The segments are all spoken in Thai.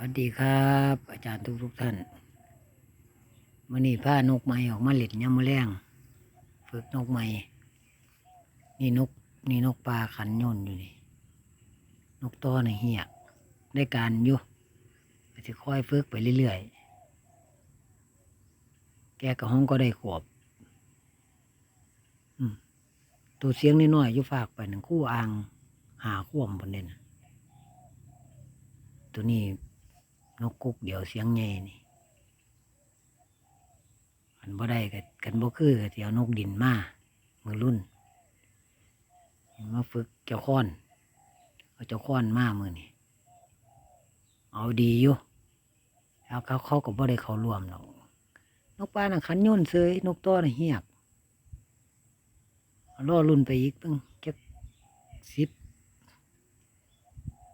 วัสดีครับ อาจารย์ทุกทุกท่านมื่อนี้ผ้านกไม้ออกมาเล็ดยามมะแรงฝึกนกไม้นี่นกนี่นกปลาขันยนอยู่นี่ นกตัวในเหียได้การอยู่จะค่อยฝึกไปเรื่อยๆ แกกับห้องก็ได้ขวบอืมตัวเสียงน้อยๆอยู่ฝากไปหนึ่งคู่อ่างหาข่วมบนเด่นตัวนี้ นกกุกเดี๋ยวเสียงใหญ่นี่กันบ่ได้กันกันบ่คือก็สิเดี๋ยวนกดินมามือรุ่นมาฝึกเจ้าค้อนเอาเจ้าค้อนมามือนี่เอาดีอยู่แล้วเขาเขาก็บ่ได้เขารวมหรอกนกปลาน่ะขันย่นเซยนกตัวน่ะเหียกเอาล่อรุ่นไปอีกตั้งแค่สิบ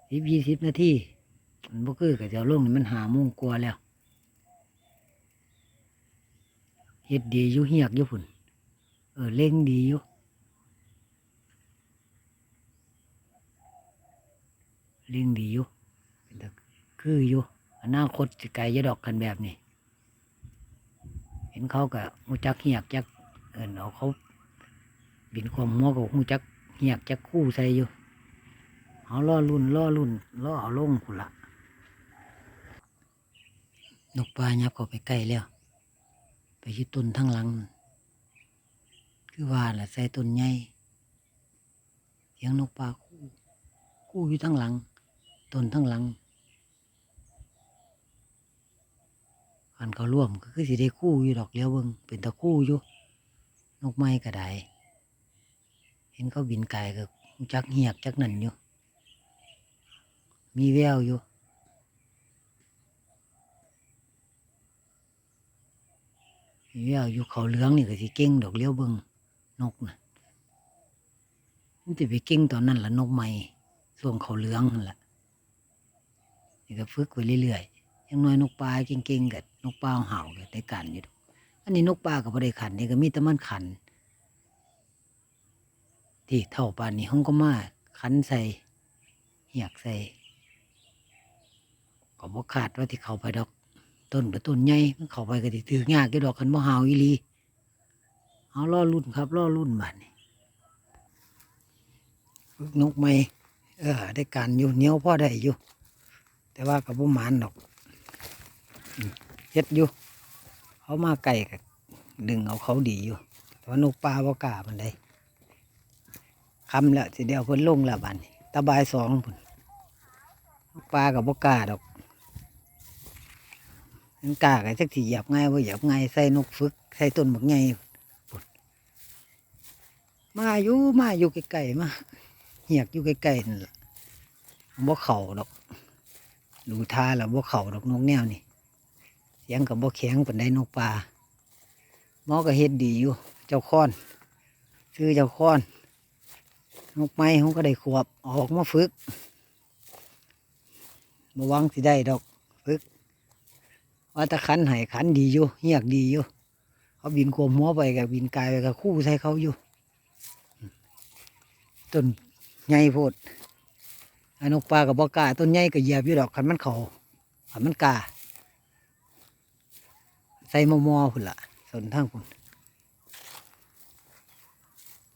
สิบยี่สิบนาที มันบ่คือกับเจ้าลงนี่มันหาโมงกว่าแล้วเฮ็ดดีอยู่เฮียกอยู่พุ่นเออเล่งดีอยู่เล่งดีอยู่เป็นตาคืออยู่อนาคตสิไกลจะดอกกันแบบนี้ เห็นเขากับหูจักเฮียกจักเอินเอาเขาบินความมัวกับหูจักเฮียกจักคู่ใส่อยู่เอาล่อรุ่นล่อรุ่นล่อเอาลงพุ่นละ นกปลายับเข้าไปใกล้แล้ว ไปอยึดต้นทั้งหลัง คือว่าแหละใส่ต้นใหญ่เสียงนกปลาคู่ คู่อยู่ทั้งหลังต้นทั้งหลังอันเขาร่วมก็คือสิได้คู่อยู่ดอกเลี้ยวเบิงเป็นตะคู่อยู่ นกไม้ก็ได้เห็นเขาบินไกลก็จักเหียกจักนั่นอยู่ มีแววอยู่ เลี้ยวอยู่เขาเหลืองนี่ก็สิเก่งดอกเลี้ยวเบิงนกนะมันจะไปเก่งตอนนั้นละนกใหม่ส่วงเขาเหลืองนั่นแหละนี่ก็ฝึกไปเรื่อยๆยังน้อยนกปลาเก่งๆกับนกปลาเห่ากับได้กันอยู่อันนี้นกปลากับบ่ได้ขันนี่ก็มีแต่มันขัน ที่เท่าปานนี้ห้องก็มาขันใส่เหียกใส่ก็บ่ขาดว่าที่เขาไปดอก ต้นกับต้นใหญ่เข้าไปก็สิถือยากกี่ดอกคันบ่หาวอีหลีเอาล่อรุ่นครับล่อรุ่นบัดนี้ฝึกนกไหมเออ ได้การอยู่เหนียวพ่อได้อยู่ แต่ว่ากับบ่หมานดอกเฮ็ดอยู่ เขามาไก่กับดึงเอาเขาดีอยู่ แต่ว่านกปลาบ่กล้ามันได้คำแล้วสิเดียวเพิ่นลงแล้วบัดนี้ตะบายสองพุ่นนกปลากับบ่กล้าดอก มันกากันสักทีหยับง่ายว่าหยับง่ายใส่นกฝึกใส่ต้นบักไงพุ่มาอยู่มาอยู่ใกล้ๆมาเหียกอยู่ใกล้ๆนั่นแหละบ่เข่าดอกดูท่าแล้วบ่เข่าดอกนกแนวนี่เสียงกับบ่แข็งปานใดนกปลาหมอก็เฮ็ดดีอยู่ เจ้าค้อนซื้อเจ้าค้อนนกไม้เขาก็ได้ขวบออกมาฝึกมาวังสิได้ดอกฝึก ว่าตะขันให้ขันดีอยู่เฮียกดีอยู่เขาบินขวมหัวไปกับบินกายไปกับคู่ใส่เขาอยู่ต้นใหญ่โพดอนนกปลากับบอกาต้นใหญ่ก็เหยียบอยู่ดอกขันมันเขาขันมันกาใส่มอมอพุ่นละส่วนทางพุ่น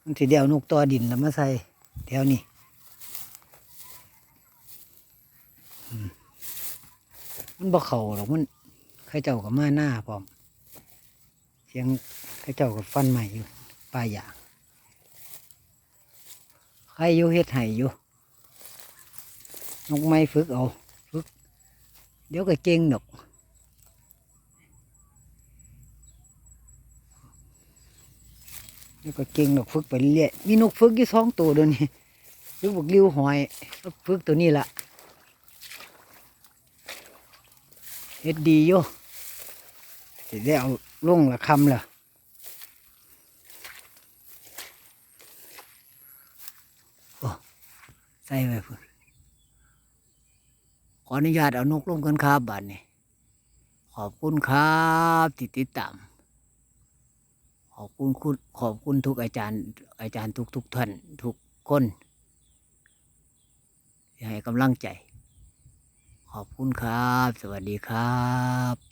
มันทีเดียวนกตัวดินแล้วมาใส่แถวนี้มันบ่เข่าหรอกมัน ข้าเจ้ากับมาหน้าพร้อมเสียงเข้าเจ้ากับฟันใหม่อยู่ปลายอยางใครอยู่เฮ็ดไห้อยู่นกไม้ฝึกเอาฝึก เดี๋ยวก็เก่งดอกเดี๋ยวก็เก่งดอกฝึกไปเรื่อยมีนกฝึกอยู่สองตัวเดี๋ยวนี้ฝึกบกริ้วหอยฝึกตัวนี้ละเฮ็ดดีอยู่ สิได้เอาลงละคำละโอ้ใส่ไว้พุ่นขออนุญาตเอานกลงกันครับบัดนี้ ขอบคุณครับที่ติดตามขอบคุณคุณขอบคุณทุกอาจารย์ อาจารย์ทุกทุกท่านทุกคนให้กำลังใจ ขอบคุณครับ สวัสดีครับ